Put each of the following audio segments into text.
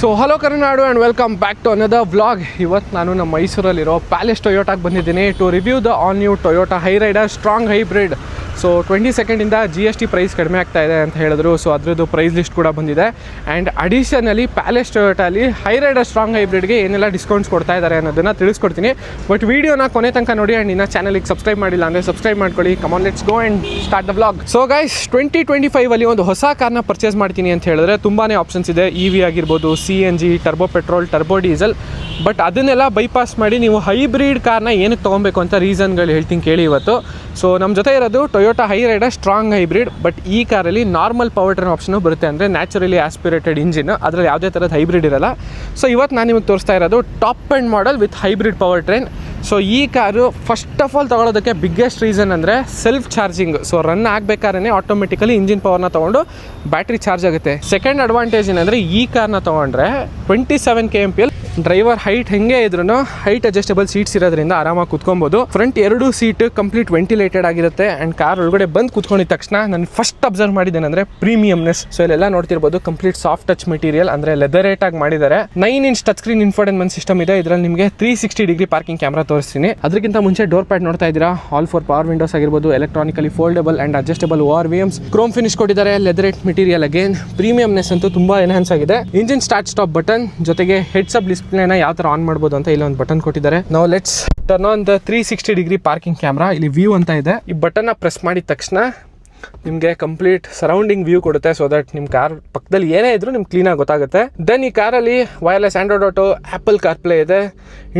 So hello Karnadu and welcome back to another vlog ಇವತ್ತು ನಾನು ನಮ್ಮ ಮೈಸೂರಲ್ಲಿರೋ ಪ್ಯಾಲೇಸ್ ಟೊಯೋಟಾಗೆ ಬಂದಿದ್ದೀನಿ to review the all new Toyota Hyryder strong hybrid so twenty ಸೆಕೆಂಡಿಂದ G S T price ಕಡಿಮೆ ಆಗ್ತಾ ಇದೆ ಅಂತ ಹೇಳಿದ್ರು. ಸೊ ಅದರದ್ದು ಪ್ರೈಸ್ ಲಿಸ್ಟ್ ಕೂಡ ಬಂದಿದೆ. ಆ್ಯಂಡ್ ಅಡಿಷನಲಿ ಪ್ಯಾಲೆಸ್ ಟೊಯೋಟಲ್ಲಿ ಹೈ ರೈಡರ್ ಸ್ಟ್ರಾಂಗ್ ಹೈಬ್ರಿಡ್ಗೆ ಏನೆಲ್ಲ ಡಿಸ್ಕೌಂಟ್ಸ್ ಕೊಡ್ತಾ ಇದ್ದಾರೆ ಅನ್ನೋದನ್ನು ತಿಳಿಸ್ಕೊಡ್ತೀನಿ. ಬಟ್ ವೀಡಿಯೋನ ಕೊನೆ ತನಕ ನೋಡಿ ಆ್ಯಂಡ್ ಇನ್ನು ಚಾನಲಿಗೆ ಸಬ್ಸ್ಕ್ರೈಬ್ ಮಾಡಿಲ್ಲ ಅಂದರೆ ಸಬ್ಸ್ಕ್ರೈಬ್ ಮಾಡ್ಕೊಳ್ಳಿ. Come on let's go and start the blog so guys twenty twenty ಫೈವಲ್ಲಿ ಒಂದು ಹೊಸ ಕಾರ್ನ ಪರ್ಚೇಸ್ ಮಾಡ್ತೀನಿ ಅಂತ ಹೇಳಿದ್ರೆ ತುಂಬಾ ಆಪ್ಷನ್ಸ್ ಇದೆ. ಇ ವಿ ಆಗಿರ್ಬೋದು C N G turbo petrol turbo diesel but ಅದನ್ನೆಲ್ಲ ಬೈಪಾಸ್ ಮಾಡಿ ನೀವು ಹೈಬ್ರಿಡ್ ಕಾರ್ನ ಏನಕ್ಕೆ ತೊಗೊಬೇಕು ಅಂತ ರೀಸನ್ಗಳು ಹೇಳ್ತೀನಿ ಕೇಳಿ ಇವತ್ತು. ಸೊ ನಮ್ಮ ಜೊತೆ ಇರೋದು Toyota Hyryder strong hybrid but ಈ ಕಾರಲ್ಲಿ ನಾರ್ಮಲ್ ಪವರ್ ಟ್ರೈನ್ ಆಪ್ಷನ್ ಬರುತ್ತೆ ಅಂದರೆ ನ್ಯಾಚುರಲಿ ಆಸ್ಪಿರೇಟೆಡ್ ಇಂಜಿನ್ ಅದರಲ್ಲಿ ಯಾವುದೇ ಥರದ ಹೈಬ್ರಿಡ್ ಇರಲ್ಲ. ಸೊ ಇವತ್ತು ನಾನು ನಿಮಗೆ ತೋರಿಸ್ತಾ ಇರೋದು top end model with hybrid power train so ಈ ಕಾರು ಫಸ್ಟ್ ಆಫ್ ಆಲ್ ತೊಗೊಳೋದಕ್ಕೆ ಬಿಗ್ಗೆಸ್ಟ್ ರೀಸನ್ ಅಂದರೆ ಸೆಲ್ಫ್ ಚಾರ್ಜಿಂಗ್ ಸೊ ರನ್ ಆಗಬೇಕಾದ್ರೆ ಆಟೋಮೆಟಿಕಲಿ ಇಂಜಿನ್ ಪವರ್ನ ತೊಗೊಂಡು ಬ್ಯಾಟ್ರಿ ಚಾರ್ಜ್ ಆಗುತ್ತೆ. ಸೆಕೆಂಡ್ ಅಡ್ವಾಂಟೇಜ್ ಏನಂದರೆ ಈ ಕಾರ್ನ ತೊಗೊಂಡ್ರೆ twenty seven K M P L driver height ಹೆಂಗೆ ಇದ್ರೂ ಹೈಟ್ ಅಡ್ಜಸ್ಟಬಲ್ ಸೀಟ್ಸ್ ಇರೋದ್ರಿಂದ ಆರಾಮಾಗಿ ಕುತ್ಕೊಬೋದು. ಫ್ರಂಟ್ ಎರಡು ಸೀಟ್ ಕಂಪ್ಲೀಟ್ ವೆಂಟಿಲೇಟೆಡ್ ಆಗಿರುತ್ತೆ. ಆ್ಯಂಡ್ ಕಾರ್ ಒಳಗಡೆ ಬಂದು ಕುತ್ಕೊಂಡಿದ ತಕ್ಷಣ ನಾನು ಫಸ್ಟ್ ಅಬ್ಸರ್ವ್ ಮಾಡಿದ್ದೇನೆಂದರೆ ಪ್ರೀಮಿಯಮ್ನೆಸ್ ಸೊ ಇಲ್ಲೆಲ್ಲ ನೋಡ್ತಿರ್ಬೋದು ಕಂಪ್ಲೀಟ್ ಸಾಫ್ಟ್ ಟಚ್ ಮೆಟೀರಿಯಲ್ ಅಂದರೆ ಲೆದರೇಟ್ ಆಗಿ ಮಾಡಿದ್ದಾರೆ. Nine inch touch screen infotainment system ಇದೆ. ಇದರಲ್ಲಿ ನಿಮಗೆ three sixty degree parking camera ತೋರಿಸ್ತೀನಿ. ಅದಕ್ಕಿಂತ ಮುಂಚೆ ಡೋರ್ ಪ್ಯಾಡ್ ನೋಡ್ತಾ ಇದ್ದೀರಾ? ಆಲ್ ಫೋರ್ ಪವರ್ ವಿಂಡೋಸ್ ಆಗಿರ್ಬೋದು electronically foldable and adjustable O R V Ms chrome finish ಕೊಟ್ಟಿದ್ದಾರೆ ಲೆದರೇಟ್ ಮೆಟೀರಿಯಲ್ ಅಗೇನ್ ಪ್ರೀಮಿಯಂನೆಸ್ ಅಂತೂ ತುಂಬಾ ಎನ್ಹಾನ್ಸ್ ಆಗಿದೆ. ಇಂಜಿನ್ ಸ್ಟಾರ್ಟ್ ಸ್ಟಾಪ್ ಬಟನ್ ಜೊತೆಗೆ ಹೆಡ್ಸ್ ಅಪ್ ಡಿಸ್ಪ್ಲೇನ ಯಾವ ತರ ಆನ್ ಮಾಡ್ಬೋದು ಅಂತ ಇಲ್ಲಿ ಒಂದು ಬಟನ್ ಕೊಟ್ಟಿದ್ದಾರೆ. ನಾವು let's turn on the three sixty degree parking camera ಇಲ್ಲಿ ವ್ಯೂ ಅಂತ ಇದೆ. ಈ ಬಟನ್ ಪ್ರೆಸ್ ಮಾಡಿದ ತಕ್ಷಣ ನಿಮಗೆ ಕಂಪ್ಲೀಟ್ ಸರೌಂಡಿಂಗ್ ವ್ಯೂ ಕೊಡುತ್ತೆ ಸೊ ದಟ್ ನಿಮ್ಮ ಕಾರ್ ಪಕ್ಕದಲ್ಲಿ ಏನೇ ಇದ್ರೂ ನಿಮ್ಗೆ ಕ್ಲೀನಾಗಿ ಗೊತ್ತಾಗುತ್ತೆ. ದೆನ್ ಈ ಕಾರಲ್ಲಿ wireless Android Auto Apple CarPlay ಇದೆ.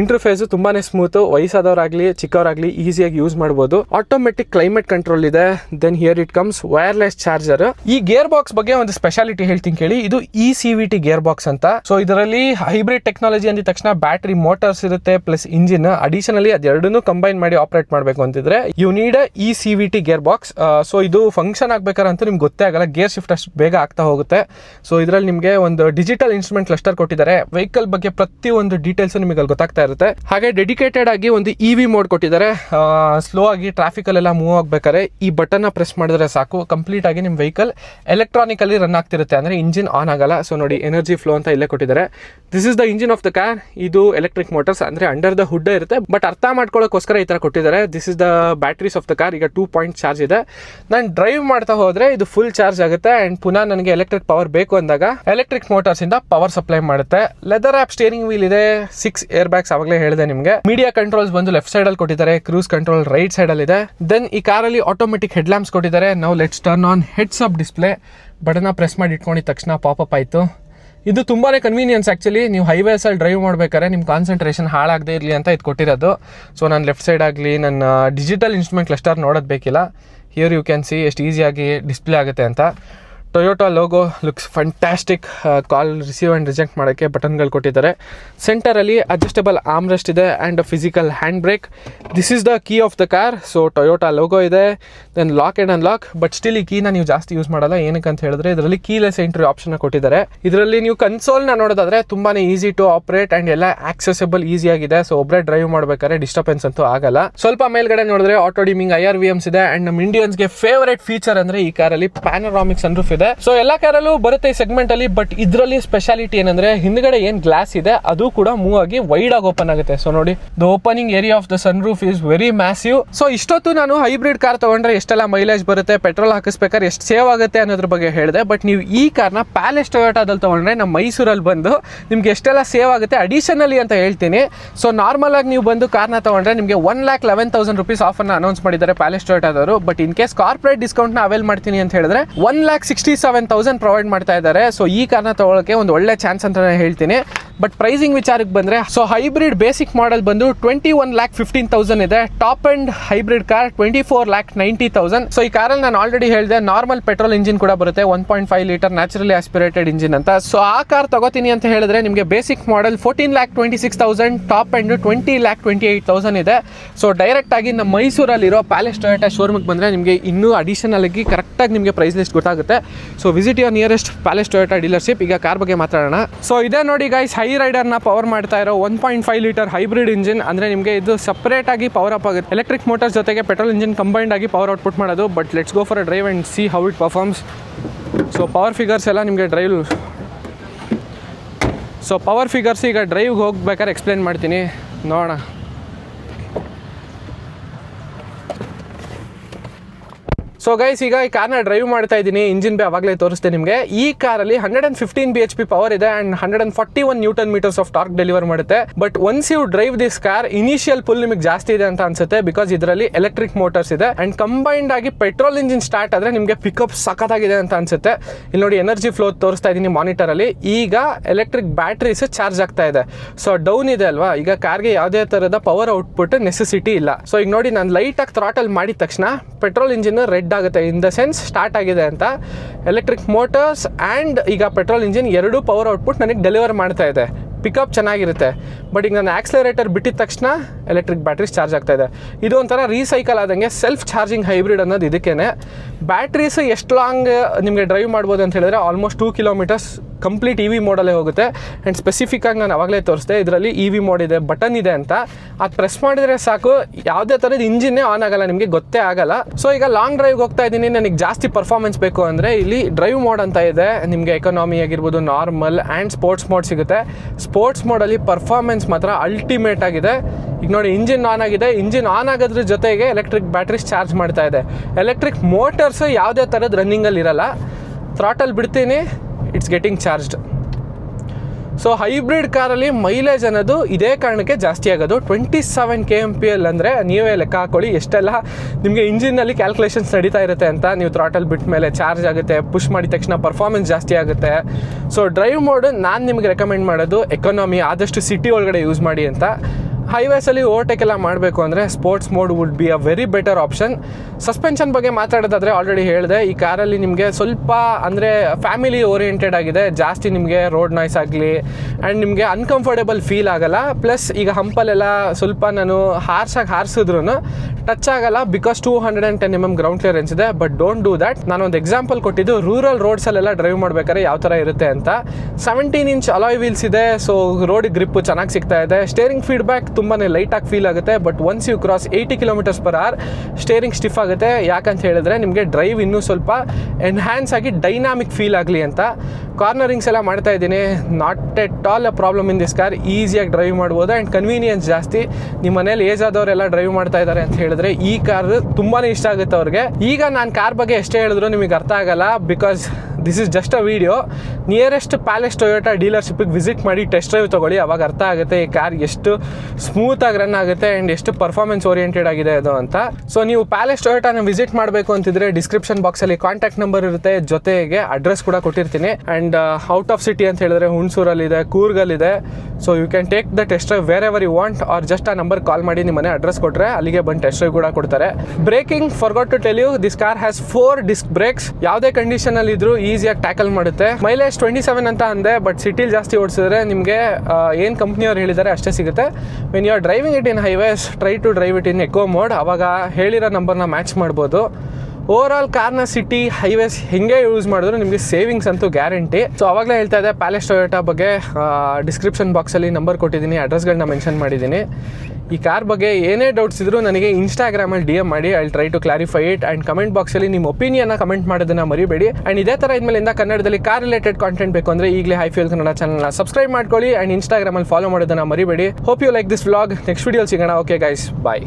ಇಂಟರ್ಫೇಸು ತುಂಬಾ ಸ್ಮೂತು ವಯಸ್ಸಾದವರಾಗಲಿ, ಚಿಕ್ಕವರಾಗಲಿ ಈಸಿಯಾಗಿ ಯೂಸ್ ಮಾಡ್ಬೋದು. ಆಟೋಮೆಟಿಕ್ ಕ್ಲೈಮೇಟ್ ಕಂಟ್ರೋಲ್ ಇದೆ. Then here it comes wireless charger ಈ ಗೇರ್ ಬಾಕ್ಸ್ ಬಗ್ಗೆ ಒಂದು ಸ್ಪೆಷಾಲಿಟಿ ಹೇಳ್ತೀನಿ ಕೇಳಿ. ಇದು E C V T gearbox ಅಂತ. ಸೊ ಇದರಲ್ಲಿ ಹೈಬ್ರಿಡ್ ಟೆಕ್ನಾಲಜಿ ಅಂದ ತಕ್ಷಣ ಬ್ಯಾಟ್ರಿ ಮೋಟರ್ಸ್ ಇರುತ್ತೆ ಪ್ಲಸ್ ಇಂಜಿನ್ ಅಡಿಷನಲಿ ಅದೆರಡನ್ನೂ ಕಂಬೈನ್ ಮಾಡಿ ಆಪರೇಟ್ ಮಾಡಬೇಕು ಅಂತಿದ್ರೆ you need E C V T gearbox so ಇದು ಫಂಕ್ಷನ್ ಆಗ್ಬೇಕಾದ್ರೆ ಅಂತೂ ನಿಮ್ಗೆ ಗೊತ್ತೇ ಆಗಲ್ಲ. ಗೇರ್ ಶಿಫ್ಟ್ ಅಷ್ಟು ಬೇಗ ಆಗ್ತಾ ಹೋಗುತ್ತೆ. ಸೊ ಇದರಲ್ಲಿ ನಿಮಗೆ ಒಂದು ಡಿಜಿಟಲ್ ಇನ್ಸ್ಟ್ರೂಮೆಂಟ್ ಕ್ಲಸ್ಟರ್ ಕೊಟ್ಟಿದ್ದಾರೆ. ವೆಹಿಕಲ್ ಬಗ್ಗೆ ಪ್ರತಿ ಒಂದು ಡೀಟೇಲ್ಸ್ ನಿಮಗೆ ಅಲ್ಲಿ ಗೊತ್ತಾಗ್ತಾ ಇರುತ್ತೆ. ಹಾಗೆ ಡೆಡಿಕೇಟೆಡ್ ಆಗಿ ಒಂದು ಇ ವಿ ಮೋಡ್ ಕೊಟ್ಟಿದ್ದಾರೆ. ಸ್ಲೋ ಆಗಿ ಟ್ರಾಫಿಕಲ್ಲೆಲ್ಲ ಮೂವ್ ಆಗಬೇಕಾದ್ರೆ ಈ ಬಟನ್ ಪ್ರೆಸ್ ಮಾಡಿದ್ರೆ ಸಾಕು. ಕಂಪ್ಲೀಟ್ ಆಗಿ ನಿಮ್ಮ ವೆಹಿಕಲ್ ಎಲೆಕ್ಟ್ರಾನಿಕಲಿ ರನ್ ಆಗ್ತಿರುತ್ತೆ. ಅಂದ್ರೆ ಇಂಜಿನ್ ಆನ್ ಆಗಲ್ಲ. ಸೊ ನೋಡಿ ಎನರ್ಜಿ ಫ್ಲೋ ಅಂತ ಇಲ್ಲೇ ಕೊಟ್ಟಿದ್ದಾರೆ. This is the engine of the car ಇದು ಎಲೆಕ್ಟ್ರಿಕ್ ಮೋಟರ್ಸ್ ಅಂದ್ರೆ ಅಂಡರ್ ದ ಹುಡ್ ಇರುತ್ತೆ. ಬಟ್ ಅರ್ಥ ಮಾಡ್ಕೊಳ್ಳೋಕ್ಕೋಸ್ಕರ ಈ ತರ ಕೊಟ್ಟಿದ್ದಾರೆ. This is the batteries of the car ಈಗ ಟೂ ಪಾಯಿಂಟ್ ಚಾರ್ಜ್ ಇದೆ. ನಾನು ಡ್ರೈವ್ ಮಾಡ್ತಾ ಹೋದ್ರೆ ಇದು ಫುಲ್ ಚಾರ್ಜ್ ಆಗುತ್ತೆ ಅಂಡ್ ಪುನಃ ನನಗೆ ಎಲೆಕ್ಟ್ರಿಕ್ ಪವರ್ ಬೇಕು ಅಂದಾಗ ಎಲೆಕ್ಟ್ರಿಕ್ ಮೋಟರ್ಸ್ ಇಂದ ಪವರ್ ಸಪ್ಲೈ ಮಾಡುತ್ತೆ. ಲೆದರ್ ಆಪ್ ಸ್ಟೇರಿಂಗ್ ವೀಲ್ ಇದೆ ಸಿಕ್ಸ್ ಏರ್ ಬ್ಯಾಗ್ಸ್ ಆವಾಗಲೇ ಹೇಳಿದೆ ನಿಮಗೆ. ಮೀಡಿಯಾ ಕಂಟ್ರೋಲ್ಸ್ ಬಂದು ಲೆಫ್ಟ್ ಸೈಡ್ ಅಲ್ಲಿ ಕೊಟ್ಟಿದ್ದಾರೆ ಕ್ರೂಸ್ ಕಂಟ್ರೋಲ್ ರೈಟ್ ಸೈಡ್ ಅಲ್ಲಿ ಇದೆ ದೆನ್ ಈ ಕಾರಲ್ಲಿ ಆಟೋಮೆಟಿಕ್ ಹೆಡ್ ಲ್ಯಾಂಪ್ಸ್ ಕೊಟ್ಟಿದ್ದಾರೆ. ನಾವು let's turn on heads up display ಬಟನ್ನ ಪ್ರೆಸ್ ಮಾಡಿ ಇಟ್ಕೊಂಡಿದ ತಕ್ಷಣ ಪಾಪಪ್ ಆಯಿತು. ಇದು ತುಂಬಾ ಕನ್ವೀನಿಯನ್ಸ್ ಆ್ಯಕ್ಚುಲಿ ನೀವು ಹೈವೇಸಲ್ಲಿ ಡ್ರೈವ್ ಮಾಡ್ಬೇಕಾದ್ರೆ ನಿಮ್ಮ ಕಾನ್ಸಂಟ್ರೇಷನ್ ಹಾಳಾಗದೇ ಇರಲಿ ಅಂತ ಇದು ಕೊಟ್ಟಿರೋದು ಸೊ ನಾನು ಲೆಫ್ಟ್ ಸೈಡ್ ಆಗಲಿ, ನನ್ನ ಡಿಜಿಟಲ್ ಇನ್ಸ್ಟ್ರೂಮೆಂಟ್ ಕ್ಲಸ್ಟರ್ ನೋಡೋದು ಬೇಕಿಲ್ಲ. ಹಿಯರ್ ಯು ಕ್ಯಾನ್ ಸಿ ಎಷ್ಟು ಈಸಿಯಾಗಿ ಡಿಸ್ಪ್ಲೇ ಆಗುತ್ತೆ ಅಂತ. Toyota logo looks fantastic call receive and reject ಮಾಡೋಕ್ಕೆ ಬಟನ್ಗಳು ಕೊಟ್ಟಿದ್ದಾರೆ. ಸೆಂಟರಲ್ಲಿ ಅಡ್ಜಸ್ಟಬಲ್ ಆಮ್ರೆಸ್ಟ್ ಇದೆ and physical hand brake this is the key of the car so Toyota logo ಇದೆ. Then lock and unlock but still ಈ ಕೀನ ನೀವು ಜಾಸ್ತಿ ಯೂಸ್ ಮಾಡಲ್ಲ. ಏನಕ್ಕೆ ಅಂತ ಹೇಳಿದ್ರೆ ಇದರಲ್ಲಿ ಕೀಲೆಸ್ ಎಂಟ್ರಿ ಆಪ್ಷನ್ ಕೊಟ್ಟಿದ್ದಾರೆ. ಇದರಲ್ಲಿ ನೀವು ಕನ್ಸೋಲ್ನ ನೋಡೋದಾದ್ರೆ ತುಂಬಾ ಈಸಿ ಟು ಆಪರೇಟ್ ಆ್ಯಂಡ್ ಎಲ್ಲ ಆಕ್ಸೆಸಬಲ್ ಈಸಿ ಆಗಿದೆ. ಸೊ ಒಬ್ಬರೇ ಡ್ರೈವ್ ಮಾಡಬೇಕಾದ್ರೆ ಡಿಸ್ಟರ್ಬೆನ್ಸ್ ಅಂತೂ ಆಗಲ್ಲ. ಸ್ವಲ್ಪ ಮೇಲ್ಗಡೆ ನೋಡಿದ್ರೆ auto dimming I R V Ms ಇದೆ. ಆ್ಯಂಡ್ ನಮ್ಮ ಇಂಡಿಯನ್ಸ್ಗೆ ಫೇವರೇಟ್ ಫೀಚರ್ ಅಂದ್ರೆ ಈ ಕಾರಲ್ಲಿ ಪ್ಯಾನರಾಮಿಕ್ಸ್ ಸನ್ರೂಫ್ ಇದೆ. ಸೊ ಎಲ್ಲ ಕಾರಲ್ಲೂ ಬರುತ್ತೆ ಈ ಸೆಗ್ಮೆಂಟ್ ಅಲ್ಲಿ ಬಟ್ ಇದರಲ್ಲಿ ಸ್ಪೆಷಾಲಿಟಿ ಏನಂದ್ರೆ ಹಿಂದ್ಗಡೆ ಏನ್ ಗ್ಲಾಸ್ ಇದೆ, ಅದು ಕೂಡ ಮೂವ್ ಆಗಿ ವೈಡ್ ಆಗಿ ಓಪನ್ ಆಗುತ್ತೆ. ಸೊ ನೋಡಿ the opening area of the sunroof is very massive so ಇಷ್ಟೊತ್ತು ನಾನು ಹೈಬ್ರಿಡ್ ಕಾರ್ ತಗೊಂಡ್ರೆ ಎಷ್ಟೆಲ್ಲ ಮೈಲೇಜ್ ಬರುತ್ತೆ ಪೆಟ್ರೋಲ್ ಹಾಕಿಸ್ಬೇಕಾದ್ರೆ ಎಷ್ಟು ಸೇವ್ ಆಗುತ್ತೆ ಅನ್ನೋದ್ರ ಬಗ್ಗೆ ಹೇಳಿದೆ. ಬಟ್ ನೀವು ಈ ಕಾರ್ನ ಪ್ಯಾಲೆಸ್ ಟೊಯೋಟಾದಲ್ಲಿ ತಗೊಂಡ್ರೆ ನಮ್ಮ ಮೈಸೂರಲ್ಲಿ ಬಂದು ನಿಮ್ಗೆ ಎಷ್ಟೆಲ್ಲ ಸೇವ್ ಆಗುತ್ತೆ ಅಡಿಷನಲಿ ಅಂತ ಹೇಳ್ತೀನಿ. ಸೊ ನಾರ್ಮಲ್ ಆಗಿ ನೀವು ಬಂದು ಕಾರ್ನ ತಗೊಂಡ್ರೆ ನಿಮಗೆ one lakh eleven thousand rupees ಆಫರ್ನ announce ಮಾಡಿದ್ದಾರೆ ಪ್ಯಾಲೆಸ್ ಟೊಯೋಟಾದವರು ಬಟ್ ಇನ್ ಕೇಸ್ ಕಾರ್ಪೊರೇಟ್ ಡಿಸ್ಕೌಂಟ್ನ ಅವೇಲ್ ಮಾಡ್ತೀನಿ ಅಂತ ಹೇಳಿದ್ರೆ one lakh sixty seven thousand provide ಮಾಡ್ತಾ ಇದ್ದಾರೆ. ಸೊ ಈ ಕಾರ್ನ ತಗೊಳ್ಳೋಕೆ ಒಂದು ಒಳ್ಳೆ ಚಾನ್ಸ್ ಅಂತ ನಾನು ಹೇಳ್ತೀನಿ. ಬಟ್ ಪ್ರೈಸಿಂಗ್ ವಿಚಾರಕ್ಕೆ ಬಂದ್ರೆ ಸೊ ಹೈಬ್ರಿಡ್ ಬೇಸಿಕ್ ಮಾಡೆಲ್ ಬಂದು twenty one lakh fifteen thousand ಇದೆ. Top end hybrid car twenty four lakh ninety thousand so ಈ ಕಾರಲ್ಲಿ ನಾನು ಆಲ್ರೆಡಿ ಹೇಳಿದೆ ನಾರ್ಮಲ್ ಪೆಟ್ರೋಲ್ ಇಂಜಿನ್ ಕೂಡ ಬರುತ್ತೆ one point five litre naturally aspirated engine ಅಂತ. ಸೊ ಆ ಕಾರ್ ತಗೋತೀನಿ ಅಂತ ಹೇಳಿದ್ರೆ ನಿಮಗೆ basic model fourteen lakh twenty six thousand top end twenty lakh twenty eight thousand ಇದೆ. ಸೊ ಡೈರೆಕ್ಟ್ ಆಗಿ ನಮ್ಮ ಮೈಸೂರಲ್ಲಿರೋ ಪ್ಯಾಲೇಸ್ ಟೊಯೋಟಾ ಶೋರೂಮ್ಗೆ ಬಂದರೆ ನಿಮಗೆ ಇನ್ನೂ ಅಡಿಷನಲ್ ಆಗಿ ಕರೆಕ್ಟಾಗಿ ನಿಮಗೆ ಪ್ರೈಸ್ ಲಿಸ್ಟ್ ಗೊತ್ತಾಗುತ್ತೆ. So visit your nearest palace Toyota dealership ಈಗ ಕಾರ್ ಬಗ್ಗೆ ಮಾತಾಡೋಣ. ಸೊ ಇದೇ ನೋಡಿ ಗೈಸ್ ಹೈ ರೈಡರ್ನ ಪವರ್ ಮಾಡ್ತಾ ಇರೋ one point five litre hybrid engine ಅಂದರೆ ನಿಮಗೆ ಇದು ಸಪ್ರೇಟ್ ಆಗಿ ಪವರ್ ಅಪ್ ಆಗುತ್ತೆ. ಎಲೆಕ್ಟ್ರಿಕ್ ಮೋಟರ್ಸ್ ಜೊತೆಗೆ ಪೆಟ್ರೋಲ್ ಇಂಜಿನ್ ಕಂಬೈಂಡ್ ಆಗಿ ಪವರ್ ಔಟ್ಪುಟ್ ಮಾಡೋದು but let's go for a drive and see how it performs so power figures ಎಲ್ಲ ನಿಮಗೆ ಡ್ರೈವ್ ಸೊ ಪವರ್ ಫಿಗರ್ಸ್ ಈಗ ಡ್ರೈವ್ಗೆ ಹೋಗ್ಬೇಕಾದ್ರೆ ಎಕ್ಸ್ಪ್ಲೇನ್ ಮಾಡ್ತೀನಿ. ನೋಡೋಣ. ಸೊ ಗೈಸ್ ಈಗ ಈ ಕಾರ್ನ ಡ್ರೈವ್ ಮಾಡ್ತಾ ಇದ್ದೀನಿ. ಇಂಜಿನ್ ಬೇ ಅವಾಗಲೇ ತೋರಿಸ್ತೀನಿ ನಿಮಗೆ. ಈ ಕಾರಲ್ಲಿ hundred and fifteen B H P power ಇದೆ and hundred and forty one newton meters of torque deliver ಮಾಡುತ್ತೆ. But once you drive this car initial pull ನಿಮಗೆ ಜಾಸ್ತಿ ಇದೆ ಅಂತ ಅನ್ಸುತ್ತೆ ಬಿಕಾಸ್ ಇದರಲ್ಲಿ ಎಲೆಕ್ಟ್ರಿಕ್ ಮೋಟರ್ಸ್ ಇದೆ. ಅಂಡ್ ಕಂಬೈನ್ಡ್ ಆಗಿ ಪೆಟ್ರೋಲ್ ಇಂಜಿನ್ ಸ್ಟಾರ್ಟ್ ಆದ್ರೆ ನಿಮಗೆ ಪಿಕಪ್ ಸಖತ್ತಾಗಿದೆ ಅಂತ ಅನ್ಸುತ್ತೆ. ಇಲ್ಲಿ ನೋಡಿ ಎನರ್ಜಿ ಫ್ಲೋ ತೋರಿಸ್ತಾ ಇದ್ದೀನಿ ಮಾನಿಟರ್ ಅಲ್ಲಿ. ಈಗ ಎಲೆಕ್ಟ್ರಿಕ್ ಬ್ಯಾಟ್ರೀಸ್ ಚಾರ್ಜ್ ಆಗ್ತಾ ಇದೆ. ಸೊ ಡೌನ್ ಇದೆ ಅಲ್ವಾ? ಈಗ ಕಾರ್ಗೆ ಯಾವುದೇ ತರಹದ ಪವರ್ ಔಟ್ಪುಟ್ ನೆಸೆಸಿಟಿ ಇಲ್ಲ. ಸೊ ಈಗ ನೋಡಿ ನಾನು ಲೈಟ್ ಆಗಿ ಥ್ರಾಟಲ್ ಮಾಡಿದ ತಕ್ಷಣ ಪೆಟ್ರೋಲ್ ಇಂಜಿನ್ ರೆಡ್ ಆಗುತ್ತೆ ಇನ್ ದ ಸೆನ್ಸ್ ಸ್ಟಾರ್ಟ್ ಆಗಿದೆ ಅಂತ. ಎಲೆಕ್ಟ್ರಿಕ್ ಮೋಟರ್ಸ್ ಆ್ಯಂಡ್ ಈಗ ಪೆಟ್ರೋಲ್ ಇಂಜಿನ್ ಎರಡೂ ಪವರ್ ಔಟ್ಪುಟ್ ನನಗೆ ಡೆಲಿವರ್ ಮಾಡ್ತಾ ಇದೆ. ಪಿಕಪ್ ಚೆನ್ನಾಗಿರುತ್ತೆ. ಬಟ್ ಈಗ ನಾನು ಆಕ್ಸಲರೇಟರ್ ಬಿಟ್ಟಿದ ತಕ್ಷಣ ಎಲೆಕ್ಟ್ರಿಕ್ ಬ್ಯಾಟ್ರೀಸ್ ಚಾರ್ಜ್ ಆಗ್ತಾ ಇದೆ. ಇದು ಒಂಥರ ರೀಸೈಕಲ್ ಆದಂಗೆ ಸೆಲ್ಫ್ ಚಾರ್ಜಿಂಗ್ ಹೈಬ್ರಿಡ್ ಅನ್ನೋದು ಇದಕ್ಕೇನೆ. ಬ್ಯಾಟ್ರೀಸ್ ಎಷ್ಟು ಲಾಂಗ್ ನಿಮಗೆ ಡ್ರೈವ್ ಮಾಡ್ಬೋದು ಅಂತ ಹೇಳಿದ್ರೆ almost two kilometres complete E V ಮೋಡಲ್ಲೇ ಹೋಗುತ್ತೆ. ಆ್ಯಂಡ್ ಸ್ಪೆಸಿಫಿಕ್ ಆಗಿ ನಾನು ಆವಾಗಲೇ ತೋರಿಸ್ದೆ, ಇದರಲ್ಲಿ ಇ ವಿ ಮೋಡ್ ಇದೆ ಬಟನ್ ಇದೆ ಅಂತ. ಅದು ಪ್ರೆಸ್ ಮಾಡಿದರೆ ಸಾಕು, ಯಾವುದೇ ಥರದ ಇಂಜಿನ್ನೇ ಆನ್ ಆಗಲ್ಲ, ನಿಮಗೆ ಗೊತ್ತೇ ಆಗಲ್ಲ. ಸೊ ಈಗ ಲಾಂಗ್ ಡ್ರೈವ್ಗೆ ಹೋಗ್ತಾ ಇದ್ದೀನಿ, ನನಗೆ ಜಾಸ್ತಿ ಪರ್ಫಾರ್ಮೆನ್ಸ್ ಬೇಕು ಅಂದರೆ ಇಲ್ಲಿ ಡ್ರೈವ್ ಮೋಡ್ ಅಂತ ಇದೆ. ನಿಮಗೆ ಎಕನಾಮಿ ಆಗಿರ್ಬೋದು ನಾರ್ಮಲ್ ಆ್ಯಂಡ್ ಸ್ಪೋರ್ಟ್ಸ್ ಮೋಡ್ ಸಿಗುತ್ತೆ. ಸ್ಪೋರ್ಟ್ಸ್ ಮೋಡಲ್ಲಿ ಪರ್ಫಾರ್ಮೆನ್ಸ್ ಮಾತ್ರ ಅಲ್ಟಿಮೇಟ್ ಆಗಿದೆ. ಈಗ ನೋಡಿ ಇಂಜಿನ್ ಆನ್ ಆಗಿದೆ. ಇಂಜಿನ್ ಆನ್ ಆಗೋದ್ರ ಜೊತೆಗೆ ಎಲೆಕ್ಟ್ರಿಕ್ ಬ್ಯಾಟ್ರೀಸ್ ಚಾರ್ಜ್ ಮಾಡ್ತಾ ಇದೆ. ಎಲೆಕ್ಟ್ರಿಕ್ ಮೋಟರ್ಸ್ ಯಾವುದೇ ಥರದ ರನ್ನಿಂಗಲ್ಲಿ ಇರಲ್ಲ. ಥ್ರಾಟಲ್ ಬಿಡ್ತೀನಿ it's getting charged so hybrid ಕಾರಲ್ಲಿ ಮೈಲೇಜ್ ಅನ್ನೋದು ಇದೇ ಕಾರಣಕ್ಕೆ ಜಾಸ್ತಿ ಆಗೋದು. Twenty seven K M P L ಅಂದರೆ ನೀವೇ ಲೆಕ್ಕ ಹಾಕೊಳ್ಳಿ, ಎಷ್ಟೆಲ್ಲ ನಿಮಗೆ ಇಂಜಿನಲ್ಲಿ ಕ್ಯಾಲ್ಕುಲೇಷನ್ಸ್ ನಡೀತಾ ಇರುತ್ತೆ ಅಂತ ನೀವು ಥ್ರಾಟಲ್ ಬಿಟ್ಟ ಮೇಲೆ ಚಾರ್ಜ್ ಆಗುತ್ತೆ ಪುಷ್ ಮಾಡಿದ ತಕ್ಷಣ ಪರ್ಫಾರ್ಮೆನ್ಸ್ ಜಾಸ್ತಿ ಆಗುತ್ತೆ. ಸೊ ಡ್ರೈವ್ ಮೋಡ್ ನಾನು ನಿಮಗೆ ರೆಕಮೆಂಡ್ ಮಾಡೋದು ಎಕನಾಮಿ ಆದಷ್ಟು ಸಿಟಿ ಒಳಗಡೆ ಯೂಸ್ ಮಾಡಿ ಅಂತ. ಹೈವೇಸಲ್ಲಿ ಓವರ್ಟೇಕ್ ಎಲ್ಲ ಮಾಡಬೇಕು ಅಂದರೆ sports mode would be a very better option suspension ಬಗ್ಗೆ ಮಾತಾಡೋದಾದರೆ ಆಲ್ರೆಡಿ ಹೇಳಿದೆ. ಈ ಕಾರಲ್ಲಿ ನಿಮಗೆ ಸ್ವಲ್ಪ ಅಂದರೆ ಫ್ಯಾಮಿಲಿ ಓರಿಯೆಂಟೆಡ್ ಆಗಿದೆ. ಜಾಸ್ತಿ ನಿಮಗೆ ರೋಡ್ ನಾಯ್ಸ್ ಆಗಲಿ ಆ್ಯಂಡ್ ನಿಮಗೆ ಅನ್ಕಂಫರ್ಟೇಬಲ್ ಫೀಲ್ ಆಗಲ್ಲ. ಪ್ಲಸ್ ಈಗ ಹಂಪಲ್ಲೆಲ್ಲ ಸ್ವಲ್ಪ ನಾನು ಹಾರ್ಸಾಗಿ ಹಾರಿಸಿದ್ರು ಟಚ್ ಆಗಲ್ಲ because two hundred and ten M M ground clearance ಇದೆ. ಬಟ್ ಡೋಂಟ್ ಡೂ ದ್ಯಾಟ್ ನಾನು ಒಂದು ಎಕ್ಸಾಂಪಲ್ ಕೊಟ್ಟಿದ್ದು ರೂರಲ್ ರೋಡ್ಸಲ್ಲೆಲ್ಲ ಡ್ರೈವ್ ಮಾಡಬೇಕಾದ್ರೆ ಯಾವ ಥರ ಇರುತ್ತೆ ಅಂತ. ಸೆವೆಂಟೀನ್ ಇಂಚ್ ಅಲಾಯ್ ವೀಲ್ಸ್ ಇದೆ. ಸೊ ರೋಡ್ ಗ್ರಿಪ್ ಚೆನ್ನಾಗಿ ಸಿಗ್ತಾ ಇದೆ. ಸ್ಟೇರಿಂಗ್ ಫೀಡ್ಬ್ಯಾಕ್ ತುಂಬಾ ಲೈಟಾಗಿ ಫೀಲ್ ಆಗುತ್ತೆ but once you cross eighty kilometres per hour steering stiff ಆಗುತ್ತೆ. ಯಾಕಂತ ಹೇಳಿದ್ರೆ ನಿಮಗೆ ಡ್ರೈವ್ ಇನ್ನೂ ಸ್ವಲ್ಪ ಎನ್ಹ್ಯಾನ್ಸ್ ಆಗಿ ಡೈನಾಮಿಕ್ ಫೀಲ್ ಆಗಲಿ ಅಂತ. ಕಾರ್ನರಿಂಗ್ಸ್ ಎಲ್ಲ ಮಾಡ್ತಾ ಇದ್ದೀನಿ. Not at all a problem in this car ಈಸಿಯಾಗಿ ಡ್ರೈವ್ ಮಾಡ್ಬೋದು ಆ್ಯಂಡ್ ಕನ್ವೀನಿಯನ್ಸ್ ಜಾಸ್ತಿ. ನಿಮ್ಮ ಮನೇಲಿ ಏಜ್ ಆದವರೆಲ್ಲ ಡ್ರೈವ್ ಮಾಡ್ತಾ ಇದ್ದಾರೆ ಅಂತ ಹೇಳಿದ್ರೆ ಈ ಕಾರ್ ತುಂಬಾ ಇಷ್ಟ ಆಗುತ್ತೆ ಅವ್ರಿಗೆ. ಈಗ ನಾನು ಕಾರ್ ಬಗ್ಗೆ ಎಷ್ಟೇ ಹೇಳಿದ್ರು ನಿಮಗೆ ಅರ್ಥ ಆಗಲ್ಲ because this is just a video nearest palace Toyota ಡೀಲರ್ಶಿಪ್ಪಿಗೆ visit ಮಾಡಿ ಟೆಸ್ಟ್ ಡ್ರೈವ್ ತೊಗೊಳ್ಳಿ. ಅವಾಗ ಅರ್ಥ ಆಗುತ್ತೆ ಈ ಕಾರ್ ಎಷ್ಟು ಸ್ಮೂತಾಗಿ ರನ್ ಆಗುತ್ತೆ ಆ್ಯಂಡ್ ಎಷ್ಟು ಪರ್ಫಾರ್ಮೆನ್ಸ್ ಓರಿಯೆಂಟೆಡ್ ಆಗಿದೆ ಅದು ಅಂತ. ಸೊ ನೀವು ಪ್ಯಾಲೆಸ್ ಟೊಯೋಟಾನ ವಿಸಿಟ್ ಮಾಡಬೇಕು ಅಂತಿದ್ರೆ ಡಿಸ್ಕ್ರಿಪ್ಷನ್ ಬಾಕ್ಸಲ್ಲಿ ಕಾಂಟ್ಯಾಕ್ಟ್ ನಂಬರ್ ಇರುತ್ತೆ. ಜೊತೆಗೆ ಅಡ್ರೆಸ್ ಕೂಡ ಕೊಟ್ಟಿರ್ತೀನಿ. ಆ್ಯಂಡ್ ಔಟ್ ಆಫ್ ಸಿಟಿ ಅಂತ ಹೇಳಿದ್ರೆ ಹುಣಸೂರಲ್ಲಿದೆ, ಕೂರ್ಗಲ್ಲಿದೆ. So you can take the test drive wherever you want or just ಆ ನಂಬರ್ ಕಾಲ್ ಮಾಡಿ ನಿಮ್ಮ ಮನೆ ಅಡ್ರೆಸ್ ಕೊಟ್ಟರೆ ಅಲ್ಲಿಗೆ ಬಂದು ಟೆಸ್ಟ್ ಡ್ರೈವ್ ಕೂಡ ಕೊಡ್ತಾರೆ. Braking forgot to tell you this car has four disc brakes ಯಾವುದೇ ಕಂಡೀಷನ್ ಅಲ್ಲಿ ಇದ್ರೂ ಈಸಿಯಾಗಿ ಟ್ಯಾಕಲ್ ಮಾಡುತ್ತೆ. ಮೈಲೇಜ್ ಟ್ವೆಂಟಿ ಸೆವೆನ್ ಅಂತ ಅಂದೆ ಬಟ್ ಸಿಟಿಲಿ ಜಾಸ್ತಿ ಓಡಿಸಿದ್ರೆ ನಿಮಗೆ ಏನು ಕಂಪ್ನಿಯವ್ರು ಹೇಳಿದ್ದಾರೆ ಅಷ್ಟೇ ಸಿಗುತ್ತೆ. When you are driving it in highways try to drive it in eco mode ಅವಾಗ ಹೇಳಿರೋ ನಂಬರ್ನ ಮ್ಯಾಚ್ ಮಾಡ್ಬೋದು. ಓವರ್ ಆಲ್ ಕಾರ್ನ ಸಿಟಿ ಹೈವೇಸ್ ಹೆಂಗೆ ಯೂಸ್ ಮಾಡಿದ್ರು, ನಿಮಗೆ ಸೇವಿಂಗ್ಸ್ ಅಂತೂ ಗ್ಯಾರಂಟಿ ಸೊ ಅವಾಗಲೇ ಹೇಳ್ತಾ ಇದೆ ಪ್ಯಾಲೇಸ್ ಟೊಯೋಟಾ ಬಗ್ಗೆ ಡಿಸ್ಕ್ರಿಪ್ಷನ್ ಬಾಕ್ಸಲ್ಲಿ ನಂಬರ್ ಕೊಟ್ಟಿದ್ದೀನಿ ಅಡ್ರೆಸ್ಗಳನ್ನ ಮೆನ್ಷನ್ ಮಾಡಿದ್ದೀನಿ. ಈ ಕಾರ್ ಬಗ್ಗೆ ಏನೇ ಡೌಟ್ಸ್ ಇದ್ರೂ ನನಗೆ ಇನ್ಸ್ಟಾಗ್ರಾಮಲ್ಲಿ ಡಿ ಎಂ ಮಾಡಿ I try to clarify it and comment ಬಾಕ್ಸಲ್ಲಿ ನಿಮ್ಮ ಒಪಿನಿಯನ್ನ ಕಮೆಂಟ್ ಮಾಡೋದನ್ನ ಮರಿಬೇಡಿ. ಆ್ಯಂಡ್ ಇದೇ ಥರ ಇದ್ಮೇಲಿಂದ ಕನ್ನಡದಲ್ಲಿ ಕಾರ್ ರಿಲೇಟೆಡ್ ಕಾಂಟೆಂಟ್ ಬೇಕು ಅಂದರೆ ಈಗಲೇ ಹೈ ಫ್ಯೂಲ್ ಕನ್ನಡ ಚಾನಲ್ನ ಸಬ್ಸ್ಕ್ರೈಬ್ ಮಾಡ್ಕೊಳ್ಳಿ. ಆ್ಯಂಡ್ ಇನ್ಸ್ಟಾಗ್ರಾಮಲ್ಲಿ ಫಾಲೋ ಮಾಡೋದನ್ನ ಮರಿಬೇಡಿ. Hope you like this vlog next video ಸಿಗೋಣ. Okay guys bye